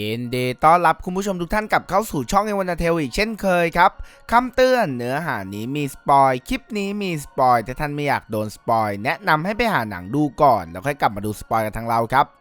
ยินดีต้อนรับคุณผู้ชมทุกท่านกลับเข้าสู่ช่องเอวันเทลอีกเช่นเคยครับคำเตือนเนื้อหานี้มีสปอยคลิปนี้มีสปอยแต่ท่านไม่อยากโดนสปอยแนะนำให้ไปหาหนังดูก่อนแล้วค่อยกลับมาดูสปอยกันทางเราครับ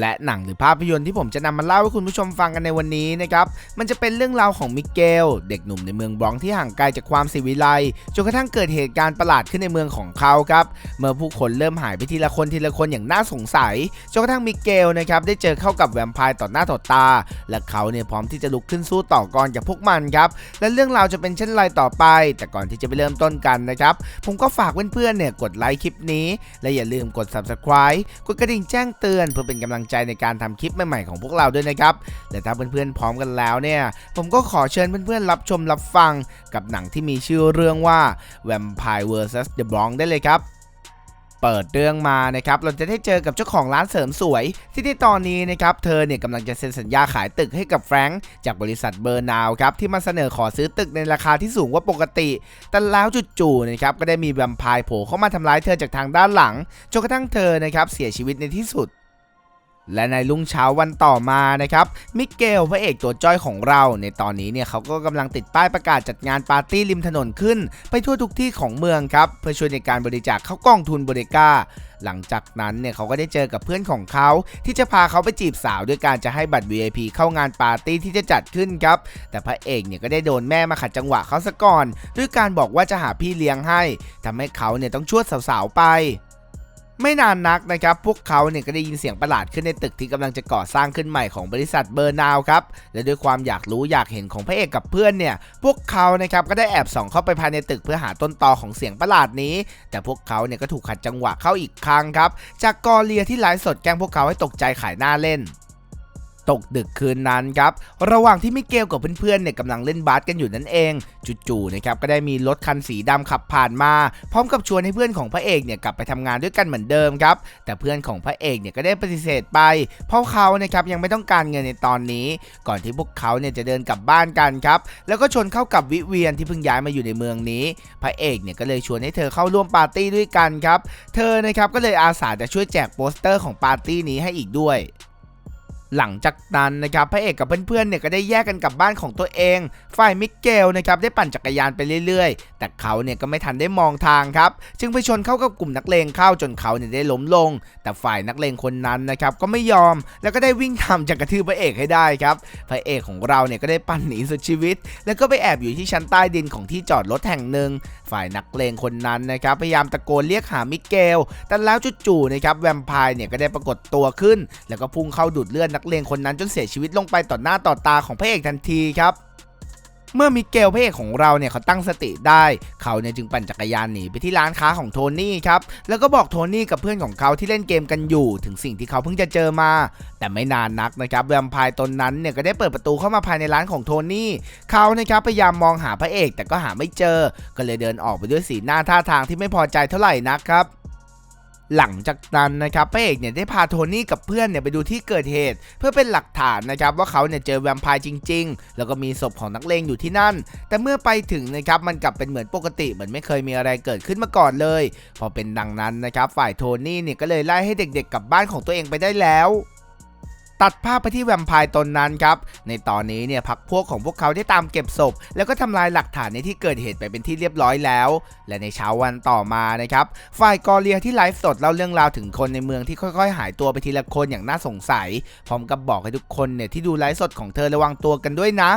และหนังหรือภาพยนตร์ที่ผมจะนำมาเล่าให้คุณผู้ชมฟังกันในวันนี้นะครับ มันจะเป็นเรื่องราวของมิเกล เด็กหนุ่มในเมืองบรองที่ห่างไกลจากความสิวิไลจนกระทั่งเกิดเหตุการณ์ประหลาดขึ้นในเมืองของเขาครับ เมื่อผู้คนเริ่มหายไปทีละคนทีละคนอย่างน่าสงสัยจนกระทั่งมิเกลนะครับได้เจอเข้ากับแวมไพร์ต่อหน้าต่อตา และเขาเนี่ยพร้อมที่จะลุกขึ้นสู้ต่อกรกับพวกมันครับและเรื่องราวจะเป็นเช่นไรต่อไป แต่ก่อนที่จะไปเริ่มต้นกันนะครับผมก็ฝากเพื่อนๆเนี่ยกดไลค์คลิปนี้ และอย่าลืมกด subscribe กดกระดิ่งแจ้งเตือนเพื่อเป็นกำลังใจในการทำคลิปใหม่ๆของพวกเราด้วยนะครับและถ้าเพื่อนๆพร้อมกันแล้วเนี่ย ผมก็ขอเชิญเพื่อนๆรับชมรับฟังกับหนังที่มีชื่อเรื่องว่า Vampire vs The Bronx ได้เลยครับเปิดเรื่องมานะครับเราจะได้เจอกับเจ้าของร้านเสริมสวย ที่ที่ตอนนี้นะครับเธอเนี่ยกำลังจะเซ็นสัญญาขายตึกให้กับแฟรงค์จากบริษัทเบอร์นาวครับที่มาเสนอขอซื้อตึกในราคาที่สูงกว่าปกติ แต่แล้วจู่ๆนะครับก็ได้มีแวมไพร์โผล่เข้ามาทำร้ายเธอจากทางด้านหลังจนกระทั่งเธอนะครับเสียชีวิตในที่สุด และในรุ่งเช้าวันต่อมานะครับมิเกลพระเอกตัวจ้อยของเรา ในตอนนี้เนี่ยเขาก็กำลังติดป้ายประกาศจัดงานปาร์ตี้ริมถนนขึ้น ไปทั่วทุกที่ของเมืองครับเพื่อช่วยในการบริจาคเข้ากองทุนบริกาหลังจากนั้นเนี่ยเขาก็ได้เจอกับเพื่อนของเขา ที่จะพาเขาไปจีบสาวด้วยการจะให้บัตร VIP เข้างานปาร์ตี้ที่จะจัดขึ้นครับ แต่พระเอกเนี่ยก็ได้โดนแม่มาขัดจังหวะเขาซะก่อน ด้วยการบอกว่าจะหาพี่เลี้ยงให้ทำให้เขาเนี่ยต้องชวดสาวๆไป ไม่นานนักนะครับ พวกเขาเนี่ยก็ได้ยินเสียงประหลาดขึ้นในตึกที่กำลังจะก่อสร้างขึ้นใหม่ของบริษัทเบอร์นาวครับ และด้วยความอยากรู้อยากเห็นของพระเอกกับเพื่อนเนี่ย พวกเขานะครับก็ได้แอบส่องเข้าไปภายในตึกเพื่อหาต้นตอของเสียงประหลาดนี้ แต่พวกเขาเนี่ยก็ถูกขัดจังหวะเข้าอีกครั้งครับ จากกอเลียที่ไลฟ์สดแกล้งพวกเขาให้ตกใจขายหน้าเล่น ตกดึกคืนนั้นครับ ระหว่างที่มิเกลกับเพื่อนๆเนี่ยกำลังเล่นบาสกันอยู่นั่นเองจู่ๆนะครับก็ได้มีรถคันสีดำขับผ่านมา พร้อมกับชวนให้เพื่อนของพระเอกเนี่ยกลับไปทำงานด้วยกันเหมือนเดิมครับ แต่เพื่อนของพระเอกเนี่ยก็ได้ปฏิเสธไป เพราะเขานะครับยังไม่ต้องการเงินในตอนนี้ ก่อนที่พวกเขาเนี่ยจะเดินกลับบ้านกันครับแล้วก็ชนเข้ากับวิเวียนที่เพิ่งย้ายมาอยู่ในเมืองนี้ พระเอกเนี่ยก็เลยชวนให้เธอเข้าร่วมปาร์ตี้ด้วยกันครับ เธอนะครับก็เลยอาสาจะช่วยแจกโปสเตอร์ของปาร์ตี้นี้ให้อีกด้วย หลังจากนั้นนะครับพระเอกกับเพื่อนๆเนี่ยก็ได้แยกกันกลับบ้านของตัวเอง ฝ่ายมิเกลนะครับได้ปั่นจักรยานไปเรื่อยๆ แต่เขาเนี่ยก็ไม่ทันได้มองทางครับ จึงไปชนเข้ากับกลุ่มนักเลงเข้าจนเขาเนี่ยได้ล้มลง แต่ฝ่ายนักเลงคนนั้นนะครับก็ไม่ยอมแล้วก็ได้วิ่งทำจากกระทืบพระเอกให้ได้ครับพระเอกของเราเนี่ยก็ได้ปั่นหนีสุดชีวิต แล้วก็ไปแอบอยู่ที่ชั้นใต้ดินของที่จอดรถแห่งหนึ่งฝ่ายนักเลงคนนั้นนะครับพยายามตะโกนเรียกหามิเกลแต่แล้วจู่ๆนะครับแวมไพร์เนี่ยก็ได้ปรากฏตัวขึ้น แล้วก็พุ่งเข้าดูดเลือดนักเลงคนนั้นจนเสียชีวิตลงไปต่อหน้าต่อตาของพระเอกทันทีครับเมื่อมิเกลพระเอกของเราเนี่ยเขาตั้งสติได้ เขาเนี่ยจึงปั่นจักรยานหนีไปที่ร้านค้าของโทนี่ครับแล้วก็บอกโทนี่กับเพื่อนของเขาที่เล่นเกมกันอยู่ ถึงสิ่งที่เขาเพิ่งจะเจอมา แต่ไม่นานนักนะครับแวมไพร์ตนนั้นเนี่ยก็ได้เปิดประตูเข้ามาภายในร้านของโทนี่เขานะครับพยายามมองหาพระเอกแต่ก็หาไม่เจอ ก็เลยเดินออกไปด้วยสีหน้าท่าทางที่ไม่พอใจเท่าไหร่นักครับ หลังจากนั้นนะครับพระเอกเนี่ยได้พาโทนี่กับเพื่อนเนี่ยไปดูที่เกิดเหตุ เพื่อเป็นหลักฐานนะครับว่าเขาเนี่ยเจอแวมไพร์จริง ๆ แล้วก็มีศพของนักเลงอยู่ที่นั่น แต่เมื่อไปถึงนะครับมันกลับเป็นเหมือนปกติเหมือนไม่เคยมีอะไรเกิดขึ้นมาก่อนเลย พอเป็นดังนั้นนะครับฝ่ายโทนี่เนี่ยก็เลยไล่ให้เด็กๆกลับบ้านของตัวเองไปได้แล้ว ตัดภาพไปที่แวมไพร์ตนนั้นครับ ในตอนนี้เนี่ยพักพวกของพวกเขาได้ตามเก็บศพ แล้วก็ทำลายหลักฐานในที่เกิดเหตุไปเป็นที่เรียบร้อยแล้ว และในเช้าวันต่อมานะครับ ฝ่ายกอเลียที่ไลฟ์สดเล่าเรื่องราวถึงคนในเมืองที่ค่อยๆ หายตัวไปทีละคนอย่างน่าสงสัย พร้อมกับบอกให้ทุกคนเนี่ยที่ดูไลฟ์สดของเธอระวังตัวกันด้วยนะ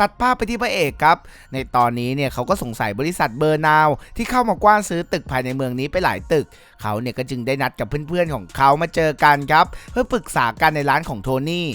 ตัดภาพไปที่พระเอกครับ ในตอนนี้เนี่ยเขาก็สงสัยบริษัทเบอร์นาวที่เข้ามากว้านซื้อตึกภายในเมืองนี้ไปหลายตึก เขาเนี่ยก็จึงได้นัดกับเพื่อนๆของเขามาเจอกันครับ เพื่อปรึกษากันในร้านของโทนี่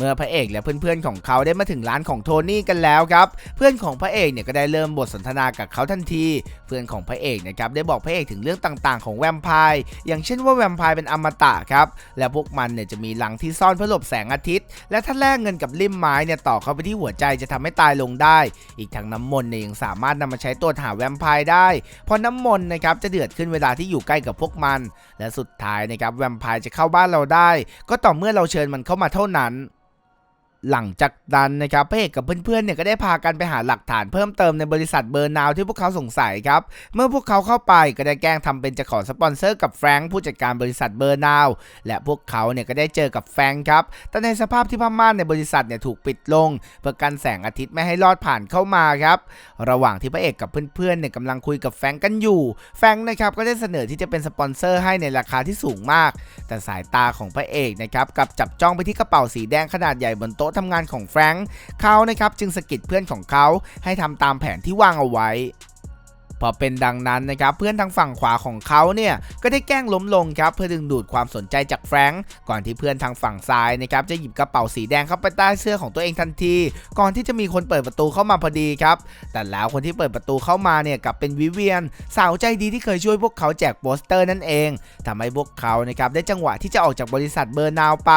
เมื่อพระเอกและเพื่อนๆของเขาได้มาถึงร้านของโทนี่กันแล้วครับ เพื่อนของพระเอกเนี่ยก็ได้เริ่มบทสนทนากับเขาทันที เพื่อนของพระเอกนะครับได้บอกพระเอกถึงเรื่องต่างๆ ของแวมไพร์อย่างเช่นว่าแวมไพร์เป็นอมตะครับและพวกมันเนี่ยจะมีหลังที่ซ่อนเพื่อหลบแสงอาทิตย์ และถ้าแลกเงินกับลิ่มไม้เนี่ยต่อเข้าไปที่หัวใจจะทำให้ตายลงได้ อีกทั้งน้ำมนต์เนี่ยยังสามารถนำมาใช้ตรวจหาแวมไพร์ได้เพราะน้ำมนต์นะครับจะเดือดขึ้นเวลาที่อยู่ใกล้กับพวกมัน และสุดท้ายนะครับแวมไพร์จะเข้าบ้านเราได้ ก็ต่อเมื่อเราเชิญมันเข้ามาเท่านั้น หลังจากนั้นนะครับพระเอกกับเพื่อนๆเนี่ยก็ได้พากันไปหาหลักฐานเพิ่มเติมในบริษัทเบอร์นาวที่พวกเขาสงสัยครับ เมื่อพวกเขาเข้าไปก็ได้แกล้งทำเป็นจะขอสปอนเซอร์กับแฟรงค์ผู้จัดการบริษัทเบอร์นาวและพวกเขาเนี่ยก็ได้เจอกับแฟรงค์ครับ แต่ในสภาพที่ผ้าม่านในบริษัทเนี่ยถูกปิดลง เพื่อกันแสงอาทิตย์ไม่ให้ลอดผ่านเข้ามาครับ ระหว่างที่พระเอกกับเพื่อนๆเนี่ยกำลังคุยกับแฟรงค์กันอยู่ แฟรงค์นะครับก็ได้เสนอที่จะเป็นสปอนเซอร์ให้ในราคาที่สูงมาก แต่สายตาของพระเอกนะครับกับจับจ้องไปที่กระเป๋าสีแดงขนาดใหญ่บนโต๊ะทำงานของแฟรงค์เขานะครับจึงสะกิดเพื่อนของเขาให้ทำตามแผนที่วางเอาไว้ พอเป็นดังนั้นนะครับเพื่อนทางฝั่งขวาของเขาเนี่ยก็ได้แกล้งล้มลงครับเพื่อดึงดูดความสนใจจากแฟรงก์ก่อนที่เพื่อนทางฝั่งซ้ายนะครับจะหยิบกระเป๋าสีแดงเข้าไปใต้เสื้อของตัวเองทันที ก่อนที่จะมีคนเปิดประตูเข้ามาพอดีครับแต่แล้วคนที่เปิดประตูเข้ามาเนี่ยกลับเป็นวิเวียน สาวใจดีที่เคยช่วยพวกเขาแจกโปสเตอร์นั่นเองทำให้พวกเขานะครับได้จังหวะที่จะออกจากบริษัทเบอร์นาวไป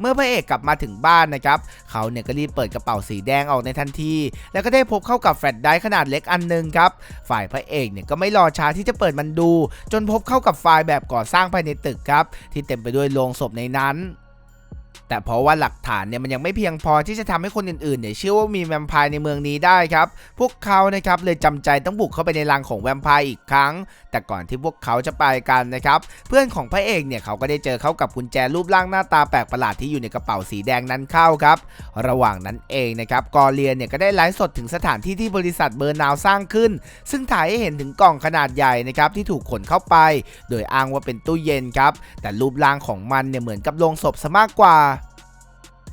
เมื่อพระเอกกลับมาถึงบ้านนะครับเขาเนี่ยก็รีบเปิดกระเป๋าสีแดงออกในทันที แล้วก็ได้พบเข้ากับแฟลชไดร์ขนาดเล็กอันหนึงครับฝ่ายพระเอกเนี่ยก็ไม่รอช้าที่จะเปิดมันดู จนพบเข้ากับไฟล์แบบก่อสร้างภายในตึกครับ ที่เต็มไปด้วยโลงศพในนั้น แต่เพราะว่าหลักฐานเนี่ยมันยังไม่เพียงพอที่จะทำให้คนอื่นๆเนี่ยเชื่อว่ามีแวมไพร์ในเมืองนี้ได้ครับ พวกเขานะครับเลยจำใจต้องบุกเข้าไปในรังของแวมไพร์อีกครั้ง แต่ก่อนที่พวกเขาจะไปกันนะครับ เพื่อนของพระเอกเนี่ยเขาก็ได้เจอเข้ากับกุญแจรูปร่างหน้าตาแปลกประหลาดที่อยู่ในกระเป๋าสีแดงนั้นเข้าครับ ระหว่างนั้นเองนะครับกอเลียนเนี่ยก็ได้ไลฟ์สดถึงสถานที่ที่บริษัทเบอร์นาวสร้างขึ้น ซึ่งถ่ายให้เห็นถึงกล่องขนาดใหญ่นะครับที่ถูกขนเข้าไป โดยอ้างว่าเป็นตู้เย็นครับแต่รูปร่างของมันเนี่ยเหมือนกับโลงศพซะมากกว่า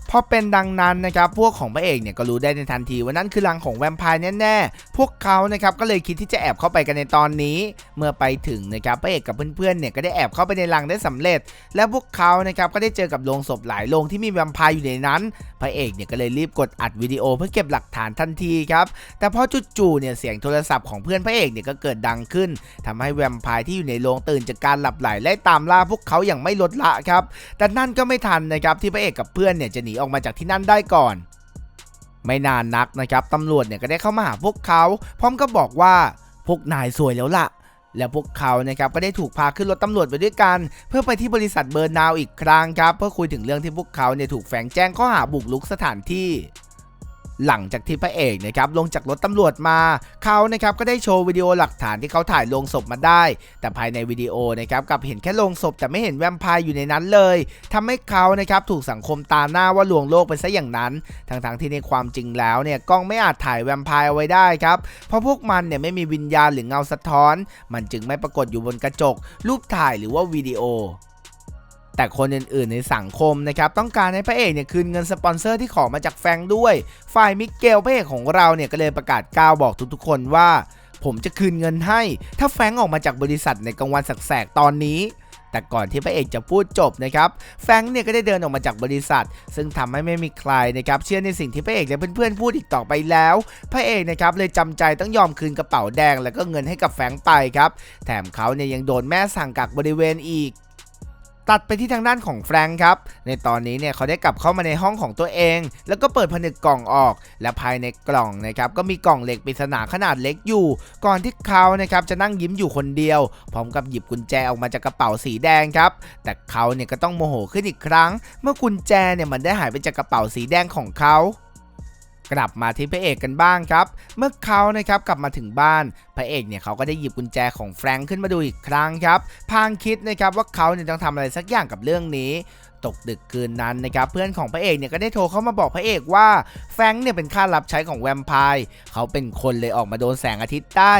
พอเป็นดังนั้นนะครับพวกของพระเอกเนี่ยก็รู้ได้ในทันทีว่านั่นคือรังของแวมไพร์แน่ๆ พวกเขานะครับก็เลยคิดที่จะแอบเข้าไปกันในตอนนี้ เมื่อไปถึงนะครับพระเอกกับเพื่อนๆเนี่ยก็ได้แอบเข้าไปในรังได้สำเร็จ และพวกเขานะครับก็ได้เจอกับโลงศพหลายโลงที่มีแวมไพร์อยู่ในนั้น พระเอกเนี่ยก็เลยรีบกดอัดวิดีโอเพื่อเก็บหลักฐานทันทีครับแต่พอจู่ๆเนี่ยเสียงโทรศัพท์ของเพื่อนพระเอกเนี่ยก็เกิดดังขึ้นทำให้แวมไพร์ที่อยู่ในโรงตื่นจากการหลับไหลไล่ตามล่าพวกเขาอย่างไม่ลดละครับแต่นั่นก็ไม่ทันนะครับที่พระเอกกับเพื่อนเนี่ยจะหนีออกมาจากที่นั่นได้ก่อน ไม่นานนักนะครับตำรวจเนี่ยก็ได้เข้ามาหาพวกเขา พร้อมกับบอกว่าพวกนายสวยแล้วล่ะ และพวกเขานะครับก็ได้ถูกพาขึ้นรถตำรวจไปด้วยกัน เพื่อไปที่บริษัทเบอร์นาวอีกครั้งครับ เพื่อคุยถึงเรื่องที่พวกเขาเนี่ยถูกแฝงแจ้งข้อหาบุกรุกสถานที่ หลังจากที่พระเอกนะครับลงจากรถตำรวจมาเขานะครับก็ได้โชว์วิดีโอหลักฐานที่เขาถ่ายลงศพมาได้ แต่ภายในวิดีโอนะครับกลับเห็นแค่ลงศพแต่ไม่เห็นแวมไพร์อยู่ในนั้นเลยทำให้เขานะครับถูกสังคมตาหน้าว่าลวงโลกไปซะอย่างนั้นทั้งๆที่ในความจริงแล้วเนี่ยกล้องไม่อาจถ่ายแวมไพร์เอาไว้ได้ครับเพราะพวกมันเนี่ยไม่มีวิญญาณหรือเงาสะท้อน มันจึงไม่ปรากฏอยู่บนกระจก รูปถ่ายหรือว่าวิดีโอ แต่คนอื่นๆในสังคมนะครับต้องการให้พระเอกเนี่ยคืนเงินสปอนเซอร์ที่ขอมาจากแฟงด้วย ฝ่ายมิเกลพระเอกของเราเนี่ยก็เลยประกาศกล่าวบอกทุกๆ คนว่า ผมจะคืนเงินให้ ถ้าแฟงออกมาจากบริษัทในกลางวันแสกๆตอนนี้แต่ก่อนที่พระเอกจะพูดจบนะครับ แฟงเนี่ยก็ได้เดินออกมาจากบริษัท ซึ่งทำให้ไม่มีใครนะครับเชื่อในสิ่งที่พระเอกและเพื่อนๆพูดอีกต่อไปแล้ว พระเอกนะครับเลยจำใจต้องยอมคืนกระเป๋าแดง แล้วก็เงินให้กับแฟงไปครับ แถมเขาเนี่ยยังโดนแม่สั่งกักบริเวณอีก ตัดไปที่ทางด้านของแฟรงค์ครับ ในตอนนี้เนี่ยเขาได้กลับเข้ามาในห้องของตัวเอง แล้วก็เปิดผนึกกล่องออก และภายในกล่องนะครับก็มีกล่องเหล็กปริศนาขนาดเล็กอยู่ ก่อนที่เขานะครับจะนั่งยิ้มอยู่คนเดียว พร้อมกับหยิบกุญแจออกมาจากกระเป๋าสีแดงครับ แต่เขาเนี่ยก็ต้องโมโหขึ้นอีกครั้ง เมื่อกุญแจเนี่ยมันได้หายไปจากกระเป๋าสีแดงของเขา กลับมาที่พระเอกกันบ้างครับ เมื่อเขานะครับกลับมาถึงบ้าน พระเอกเนี่ยเขาก็ได้หยิบกุญแจของแฟรงค์ขึ้นมาดูอีกครั้งครับ พางคิดนะครับว่าเขาเนี่ยต้องทำอะไรสักอย่างกับเรื่องนี้ตกดึกคืนนั้นนะครับเพื่อนของพระเอกเนี่ยก็ได้โทรเข้ามาบอกพระเอกว่าแฟงเนี่ยเป็นค่ารับใช้ของแวมไพร์เขาเป็นคนเลยออกมาโดนแสงอาทิตย์ได้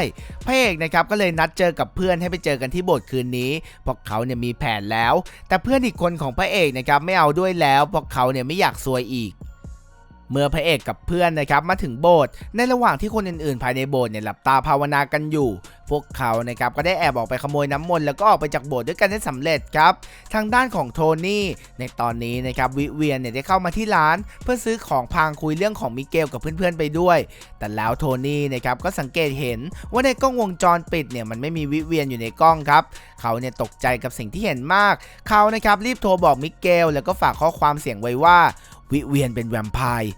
พระเอกนะครับก็เลยนัดเจอกับเพื่อนให้ไปเจอกันที่โบสถ์คืนนี้เพราะเขาเนี่ยมีแผนแล้ว แต่เพื่อนอีกคนของพระเอกนะครับไม่เอาด้วยแล้วเพราะเขาเนี่ยไม่อยากซวยอีก เมื่อพระเอกกับเพื่อนนะครับมาถึงโบสถ์ในระหว่างที่คนอื่นๆ ภายในโบสถ์เนี่ยหลับตาภาวนากันอยู่ พวกเขานะครับก็ได้แอบออกไปขโมยน้ำมนต์แล้วก็ออกไปจากโบสถ์ด้วยกันได้สำเร็จครับ ทางด้านของโทนี่ในตอนนี้นะครับวิเวียนเนี่ยได้เข้ามาที่ร้าน เพื่อซื้อของพางคุยเรื่องของมิเกลกับเพื่อนๆไปด้วย แต่แล้วโทนี่นะครับก็สังเกตเห็นว่าในกล้องวงจรปิดเนี่ยมันไม่มีวิเวียนอยู่ในกล้องครับเขาเนี่ยตกใจกับสิ่งที่เห็นมาก เขานะครับรีบโทรบอกมิเกลแล้วก็ฝากข้อความเสียงไว้ว่า วิเวียนเป็นแวมไพร์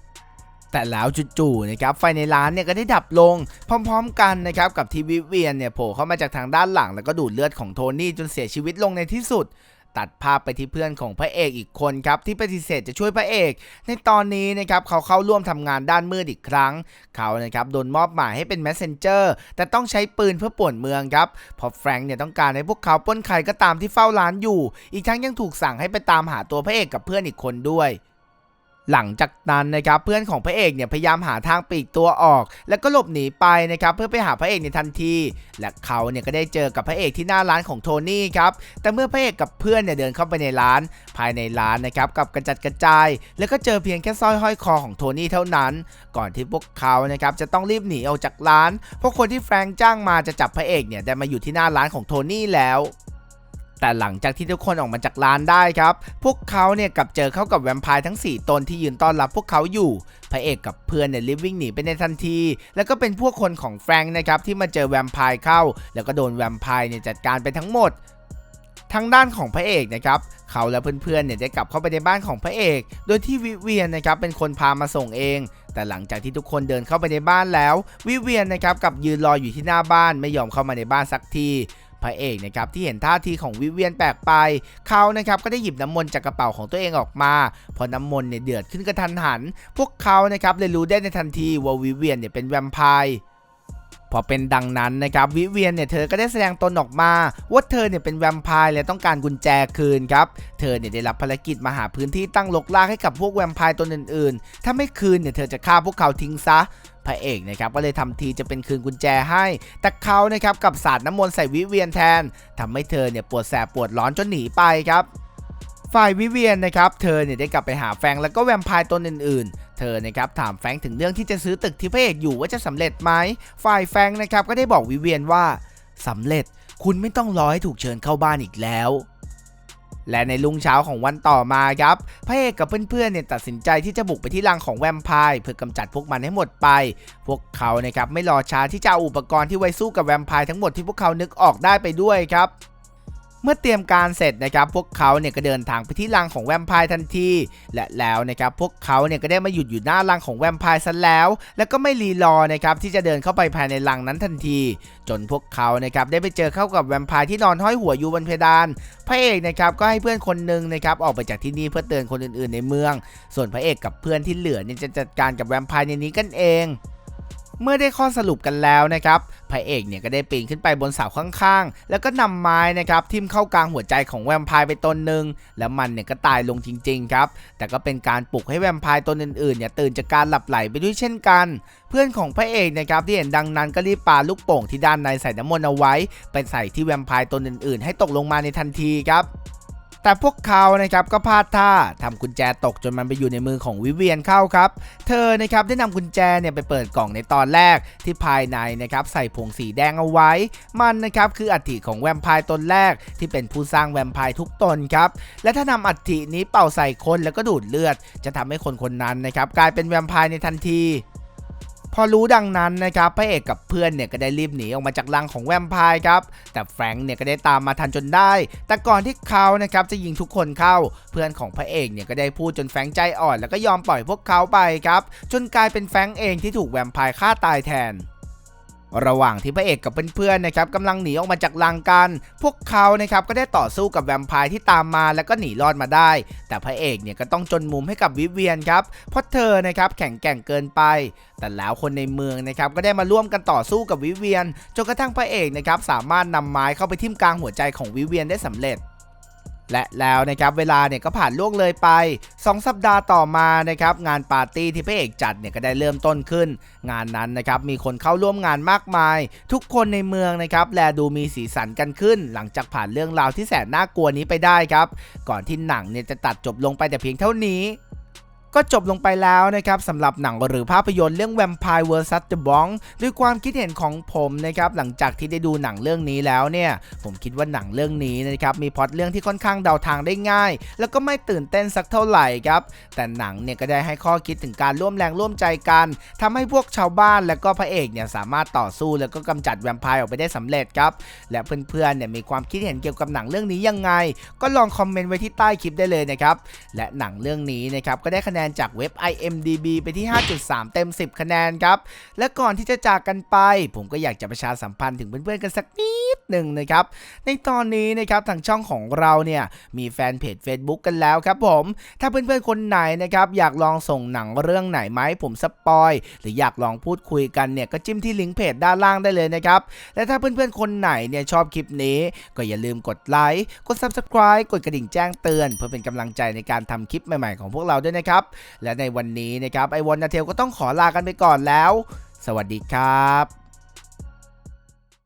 แต่แล้วจู่ๆนะครับไฟในร้านเนี่ยก็ได้ดับลง พร้อมๆ กันนะครับกับที่วิเวียนเนี่ยโผล่เข้ามาจากทางด้านหลัง แล้วก็ดูดเลือดของโทนี่จนเสียชีวิตลงในที่สุด ตัดภาพไปที่เพื่อนของพระเอกอีกคนครับที่ปฏิเสธจะช่วยพระเอก ในตอนนี้นะครับเขาเข้าร่วมทำงานด้านมืดอีกครั้ง เขานะครับโดนมอบหมายให้เป็น messenger แต่ต้องใช้ปืนเพื่อป่วนเมืองครับเพราะแฟรงค์เนี่ยต้องการให้พวกเขาป้นใครก็ตามที่เฝ้าร้านอยู่ อีกทั้งยังถูกสั่งให้ไปตามหาตัวพระเอกกับเพื่อนอีกคนด้วย หลังจากนั้นนะครับเพื่อนของพระเอกเนี่ยพยายามหาทางปีกตัวออก แล้วก็หลบหนีไปนะครับเพื่อไปหาพระเอกในทันที และเขาเนี่ยก็ได้เจอกับพระเอกที่หน้าร้านของโทนี่ครับแต่เมื่อพระเอกกับเพื่อนเนี่ยเดินเข้าไปในร้าน ภายในร้านนะครับกับกระจัดกระจาย แล้วก็เจอเพียงแค่สร้อยห้อยคอของโทนี่เท่านั้น ก่อนที่พวกเขานะครับจะต้องรีบหนีออกจากร้าน เพราะคนที่แฟรงค์จ้างมาจะจับพระเอกเนี่ยได้มาอยู่ที่หน้าร้านของโทนี่แล้ว แต่หลังจากที่ทุกคนออกมาจากร้านได้ครับ พวกเขาเนี่ยกับเจอเข้ากับแวมไพร์ทั้ง 4 ตนที่ยืนต้อนรับพวกเขาอยู่ พระเอกกับเพื่อนเนี่ยรีบวิ่งหนีไปในทันที แล้วก็เป็นพวกคนของแฟรงค์นะครับที่มาเจอแวมไพร์เข้า แล้วก็โดนแวมไพร์เนี่ยจัดการไปทั้งหมดทางด้านของพระเอกนะครับ เขาและเพื่อนๆเนี่ยได้กลับเข้าไปในบ้านของพระเอก โดยที่วิเวียนนะครับเป็นคนพามาส่งเอง แต่หลังจากที่ทุกคนเดินเข้าไปในบ้านแล้ว วิเวียนนะครับกับยืนรออยู่ที่หน้าบ้านไม่ยอมเข้ามาในบ้านสักที พระเอกนะครับที่เห็นท่าทีของวิเวียนแปลกไปเขานะครับก็ได้หยิบน้ำมนต์จากกระเป๋าของตัวเองออกมา พอน้ำมนต์เนี่ยเดือดขึ้นกระทันหัน พวกเขานะครับเลยรู้ได้ในทันทีว่าวิเวียนเนี่ยเป็นแวมไพร์ พอเป็นดังนั้นนะครับวิเวียนเนี่ยเธอก็ได้แสดงตนออกมา ว่าเธอเนี่ยเป็นแวมไพร์และต้องการกุญแจคืนครับ เธอเนี่ยได้รับภารกิจมาหาพื้นที่ตั้งลกลากให้กับพวกแวมไพร์ตนอื่นๆ ถ้าไม่คืนเนี่ยเธอจะฆ่าพวกเขาทิ้งซะพระเอกนะครับก็เลยทำทีจะเป็นคืนกุญแจให้ แต่เขานะครับกับสาดน้ำมนต์ใส่วิเวียนแทนทำให้เธอเนี่ยปวดแสบปวดร้อนจนหนีไปครับ ฝ่ายวิเวียนนะครับเธอเนี่ยได้กลับไปหาแฟงแล้วก็แวมไพร์ตนอื่นๆ เธอนะครับถามแฟงถึงเรื่องที่จะซื้อตึกที่พระเอกอยู่ว่าจะสำเร็จไหมฝ่ายแฟงนะครับก็ได้บอกวิเวียนว่าสำเร็จคุณไม่ต้องรอให้ถูกเชิญเข้าบ้านอีกแล้วและในรุ่งเช้าของวันต่อมาครับพระเอกกับเพื่อนๆเนี่ยตัดสินใจที่จะบุกไปที่รังของแวมไพร์เพื่อกำจัดพวกมันให้หมดไป พวกเขานะครับไม่รอช้าที่จะเอาอุปกรณ์ที่ไว้สู้กับแวมไพร์ทั้งหมดที่พวกเขานึกออกได้ไปด้วยครับ มื่อเตรียมการเสร็จนะครับพวกเขาเนี่ยก็เดินทางไปที่รังของแวมไพร์ทันที และแล้วนะครับพวกเขาเนี่ยก็ได้มาหยุดอยู่หน้ารังของแวมไพร์ซะแล้ว แล้วก็ไม่รีรอนะครับที่จะเดินเข้าไปภายในรังนั้นทันที จนพวกเขานะครับได้ไปเจอเข้ากับแวมไพร์ที่นอนห้อยหัวอยู่บนเพดาน พระเอกนะครับก็ให้เพื่อนคนหนึ่งนะครับออกไปจากที่นี่เพื่อเตือนคนอื่นๆในเมือง ส่วนพระเอกกับเพื่อนที่เหลือเนี่ยจะจัดการกับแวมไพร์ในนี้กันเอง เมื่อได้ข้อสรุปกันแล้วนะครับพระเอกเนี่ยก็ได้ปีนขึ้นไปบนเสาข้างๆ แล้วก็นำไม้นะครับทิ่มเข้ากลางหัวใจของแวมไพร์ไปตนหนึ่งแล้วมันเนี่ยก็ตายลงจริงๆครับ แต่ก็เป็นการปลุกให้แวมไพร์ตนอื่นๆเนี่ยตื่นจากการหลับไหลไปด้วยเช่นกัน เพื่อนของพระเอกนะครับที่เห็นดังนั้นก็รีบปาลูกโป่งที่ด้านในใส่น้ำมนต์เอาไว้ ไปใส่ที่แวมไพร์ตนอื่นๆ ให้ตกลงมาในทันทีครับ แต่พวกเขานะครับก็พลาดท่าทำกุญแจตกจนมันไปอยู่ในมือของวิเวียนเข้าครับ เธอนะครับได้นำกุญแจเนี่ยไปเปิดกล่องในตอนแรกที่ภายในนะครับใส่ผงสีแดงเอาไว้ มันนะครับคืออัฐิของแวมไพร์ตนแรกที่เป็นผู้สร้างแวมไพร์ทุกตนครับ และถ้านำอัฐินี้เป่าใส่คนแล้วก็ดูดเลือด จะทำให้คนคนนั้นนะครับกลายเป็นแวมไพร์ในทันที พอรู้ดังนั้นนะครับพระเอกกับเพื่อนเนี่ยก็ได้รีบหนีออกมาจากรังของแวมไพร์ครับ แต่แฟรงค์เนี่ยก็ได้ตามมาทันจนได้ แต่ก่อนที่เขานะครับจะยิงทุกคนเข้า เพื่อนของพระเอกเนี่ยก็ได้พูดจนแฟรงค์ใจอ่อน แล้วก็ยอมปล่อยพวกเขาไปครับ จนกลายเป็นแฟรงค์เองที่ถูกแวมไพร์ฆ่าตายแทน ระหว่างที่พระเอกกับเพื่อนๆนะครับกำลังหนีออกมาจากรังกัน พวกเขานะครับก็ได้ต่อสู้กับแวมไพร์ที่ตามมาแล้วก็หนีรอดมาได้ แต่พระเอกเนี่ยก็ต้องจนมุมให้กับวิเวียนครับเพราะเธอนะครับแข็งแกร่งเกินไป แต่แล้วคนในเมืองนะครับก็ได้มาร่วมกันต่อสู้กับวิเวียนจนกระทั่งพระเอกนะครับสามารถนำไม้เข้าไปทิ่มกลางหัวใจของวิเวียนได้สำเร็จ และแล้วนะครับเวลาเนี่ยก็ผ่านล่วงเลยไป 2 สัปดาห์ต่อมานะครับงานปาร์ตี้ที่พระเอกจัดเนี่ยก็ได้เริ่มต้นขึ้น งานนั้นนะครับมีคนเข้าร่วมงานมากมาย ทุกคนในเมืองนะครับแลดูมีสีสันกันขึ้น หลังจากผ่านเรื่องราวที่แสนน่ากลัวนี้ไปได้ครับ ก่อนที่หนังเนี่ยจะตัดจบลงไปแต่เพียงเท่านี้ ก็จบลงไปแล้วนะครับสำหรับหนังหรือภาพยนตร์เรื่อง Vampire vs The Bong ด้วยความคิดเห็นของผมนะครับหลังจากที่ได้ดูหนังเรื่องนี้แล้วเนี่ย ผมคิดว่าหนังเรื่องนี้นะครับมีพล็อตเรื่องที่ค่อนข้างเดาทางได้ง่าย แล้วก็ไม่ตื่นเต้นสักเท่าไหร่ครับ แต่หนังเนี่ยก็ได้ให้ข้อคิดถึงการร่วมแรงร่วมใจกันทำให้พวกชาวบ้านและก็พระเอกเนี่ยสามารถต่อสู้แล้วก็กำจัดแวมไพร์ออกไปได้สำเร็จครับและเพื่อนๆเนี่ยมีความคิดเห็นเกี่ยวกับหนังเรื่องนี้ยังไง ก็ลองคอมเมนต์ไว้ที่ใต้คลิปได้เลยนะครับและหนังเรื่องนี้นะครับก็ได้คะแนแนนจากเว็บ IMDB ไปที่ 5.3 เต็ม 10 คะแนนครับ และก่อนที่จะจากกันไป ผมก็อยากจะประชาสัมพันธ์ถึงเพื่อนๆกันสักนิดหนึ่งนะครับ ในตอนนี้นะครับทางช่องของเราเนี่ยมีแฟนเพจ Facebook กันแล้วครับผม ถ้าเพื่อนๆคนไหนนะครับอยากลองส่งหนังเรื่องไหนไหมผมสปอย หรืออยากลองพูดคุยกันเนี่ยก็จิ้มที่ลิงก์เพจด้านล่างได้เลยนะครับ และถ้าเพื่อนๆคนไหนเนี่ยชอบคลิปนี้ ก็อย่าลืมกดไลค์ กด Subscribe กดกระดิ่งแจ้งเตือน เพื่อเป็นกำลังใจในการทำคลิปใหม่ๆของพวกเราด้วยนะครับและในวันนี้นะครับไอวอนนาเทลก็ต้องขอลากันไปก่อนแล้ว สวัสดีครับ